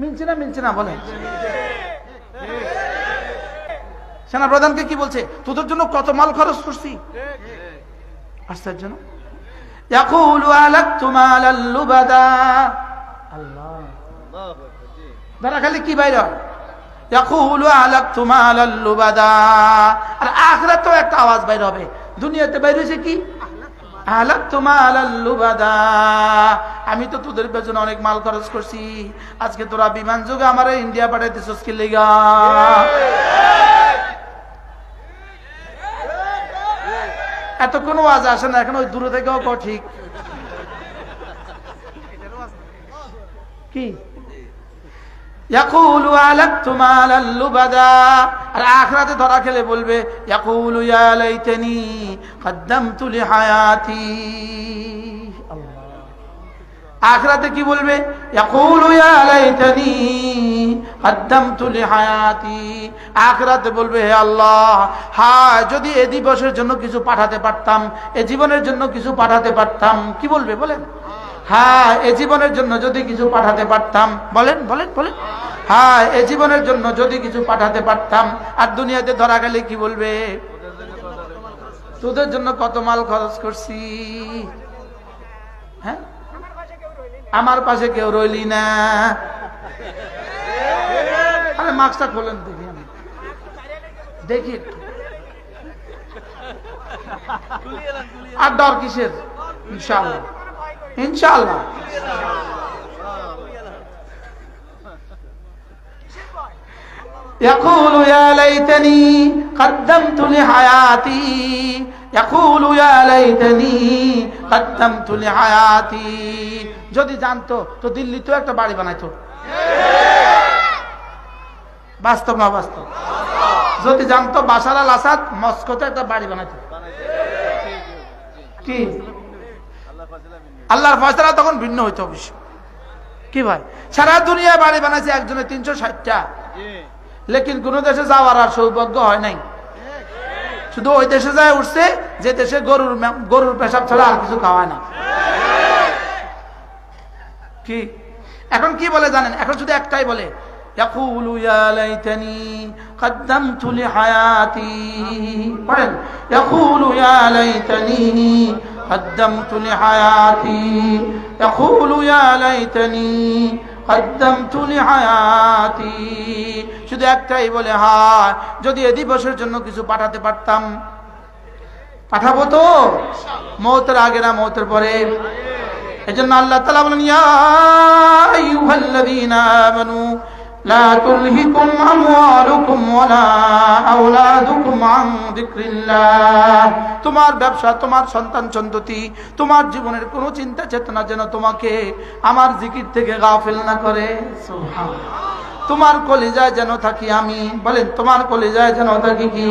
মিলছে না মিলছে না বলে সেনাপ্রধানকে কি বলছে? তোদের জন্য কত মাল খরচ করছি? আশ্চর্য জন্য তারা খালি কি বাইর? আর আখরা তো একটা আওয়াজ বাইর হবে। দুনিয়াতে বাইর হয়েছে কি? আহলাক আমি তো তোদের পেছনে অনেক মাল খরচ করছি। আজকে তোরা বিমান যুগে আমার ইন্ডিয়া পাঠাইতেছিস কি লেগা? এত কোনো আওয়াজ আসে না, এখন ওই দূরে থেকেও কও ঠিক। কি? আর আখিরাতে ধরা খেলে বলবে লিহায়াতি আখরাতে কি বলবে? আখরাতে বলবে, হে আল্লাহ হ্যাঁ যদি এ দিবসের জন্য কিছু পাঠাতে পারতাম, এ জীবনের জন্য কিছু পাঠাতে পারতাম, কি বলবে বলেন? হ্যাঁ এ জীবনের জন্য যদি কিছু পাঠাতে পারতাম, বলেন বলেন বলেন। হ্যাঁ এ জীবনের জন্য যদি কিছু পাঠাতে পারতাম, আর দুনিয়াতে ধরা গেলে কি বলবে? তোদের জন্য কত মাল খরচ করছি? হ্যাঁ? আমার পাশে কেউ রইলি না। আরে মাস্কটা খোলেন দেখি আমি। দেখি আর ডর কিসের? ইনশাল্লাহ ইনশাল্লাহ يقول يا ليتني قدمت لحياتي يقول يا ليتني قدمت لحياتي যদি জানতো তো দিল্লি তো একটা বাড়ি বানাইতো বাস্তব না বাস্তব যদি জানতো বাসার আল আসাদ মস্কোতে একটা বাড়ি বানাইতো কি আল্লাহর ফয়সালা তখন ভিন্ন হইতো অবশ্য কি ভাই সারা দুনিয়ায় বাড়ি বানাইছে একজনে তিনশো ষাটটা লেকিন কোন দেশে যাওয়ার আর সৌভাগ্য হয় নাই শুধু ওই দেশে যায় উঠছে যে দেশে গরুর মে- গরুর পেশাব ছাড়া আর কিছু খাওয়ায় না কি এখন কি বলে জানেন এখন শুধু একটাই বলে يقول يا ليتني قدمت لحياتي পড়েন يقول يا ليتني قدمت لحياتي يقول يا ليتني হায়াতি শুধু একটাই বলে হায়, যদি এ দিবসের জন্য কিছু পাঠাতে পারতাম। পাঠাবো তো? মৌতের আগে না মৌতের পরে? এজন্য আল্লাহ তালা বলেন, ইয়া আইয়ুহাল্লাযীনা تلهكم أموالكم ولا أولادكم عن ذكر الله. তোমার ব্যবসা তোমার সন্তান সন্ততি তোমার জীবনের কোনো চিন্তা চেতনা যেন তোমাকে আমার জিকির থেকে গাফেল না করে। তোমার কলেজায় যেন থাকি আমি। বলেন তোমার কলেজায় যেন থাকি কি?